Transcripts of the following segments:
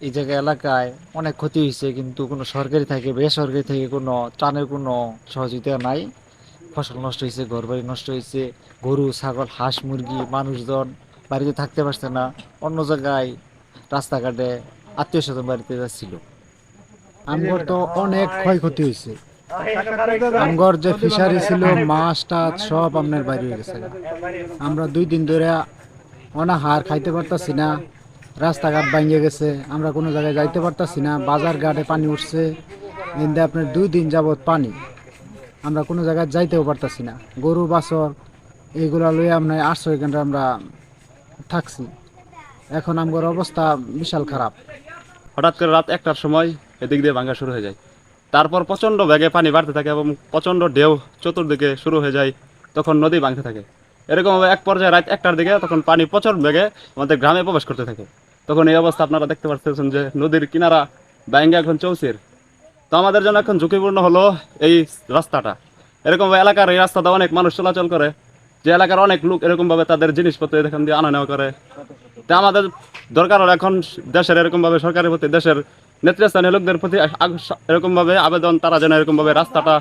এই জায়গা এলাকায় অনেক ক্ষতি হয়েছে, কিন্তু কোনো সরকারি থেকে, বেসরকারি থেকে কোনো ত্রাণের কোনো সহযোগিতা নাই। ফসল নষ্ট হয়েছে, ঘরবাড়ি নষ্ট হয়েছে, গরু, ছাগল, হাঁস, মুরগি, মানুষজন বাড়িতে থাকতে পারছে না। অন্য জায়গায় রাস্তাঘাটে আত্মীয় স্বজন বাড়িতে যাচ্ছিল। আমগর তো অনেক ক্ষয়ক্ষতি হয়েছে। আমগর যে ফিশারি ছিল, মাছ, টাছ সব আপনার বাইরে হয়ে গেছে আমরা দুই দিন ধরে অনাহার খাইতে পারতাছি না। রাস্তাঘাট ভাঙে গেছে, আমরা কোনো জায়গায় যাইতে পারতাছি না বাজার ঘাটে পানি উঠছে এতে আপনার দুই দিন যাবত পানি। আমরা কোনো জায়গায় যাইতেও পারতাছি না, গরু, বাছর, এইগুলা লইয়ে আপনার আশ্রয় কেন্দ্রে আমরা থাকছি। এখন আমগর অবস্থা বিশাল খারাপ। হঠাৎ করে রাত একটার সময় এদিক দিয়ে ভাঙা শুরু হয়ে যায়। তারপর প্রচণ্ড বেগে পানি বাড়তে থাকে এবং প্রচণ্ড ঢেউ চতুর্দিকে শুরু হয়ে যায়, তখন নদী ভাঙতে থাকে। এরকমভাবে এক পর্যায়ে রাত একটার দিকে তখন পানি প্রচণ্ড বেগে আমাদের গ্রামে প্রবেশ করতে থাকে। তখন এই অবস্থা আপনারা দেখতে পাচ্ছেন যে নদীর কিনারা ব্যাঙ্গা এখন চৌচির। তো আমাদের জন্য এখন ঝুঁকিপূর্ণ হলো এই রাস্তাটা। এরকম এলাকার এই রাস্তাটা অনেক মানুষ চলাচল করে, যে এলাকার অনেক লোক এরকমভাবে তাদের জিনিসপত্র এখান দিয়ে আনা নেওয়া করে। তা আমাদের দরকার হলো এখন দেশের এরকমভাবে সরকারের প্রতি, দেশের নেতৃস্থানীয় লোকদের প্রতি এরকমভাবে আবেদন, তারা যেন এরকমভাবে রাস্তাটা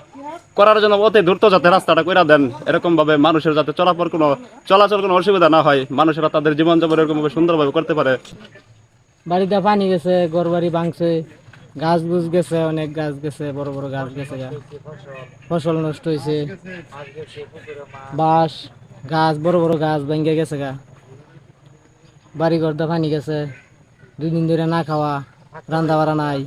করার জন্য অতি দ্রুত যাতে রাস্তাটা করে দেন, এরকমভাবে মানুষের যাতে চলাচল কোনো চলাচল কোনো অসুবিধা না হয়, মানুষেরা তাদের জীবনযাপন এরকমভাবে সুন্দরভাবে করতে পারে। বাড়িতে পানি গেছে ঘর বাড়ি ভাঙছে, গাছ গুছ গেছে, অনেক গাছ গেছে, বড় বড় গাছ গেছে। ফসল নষ্ট হয়েছে বাঁশ, গাছ, বড় বড় গাছ ভেঙে গেছে গা। বাড়ি ঘর দা পানি গেছে। দুই দিন ধরে না খাওয়া, রান্না বাড়া নাই।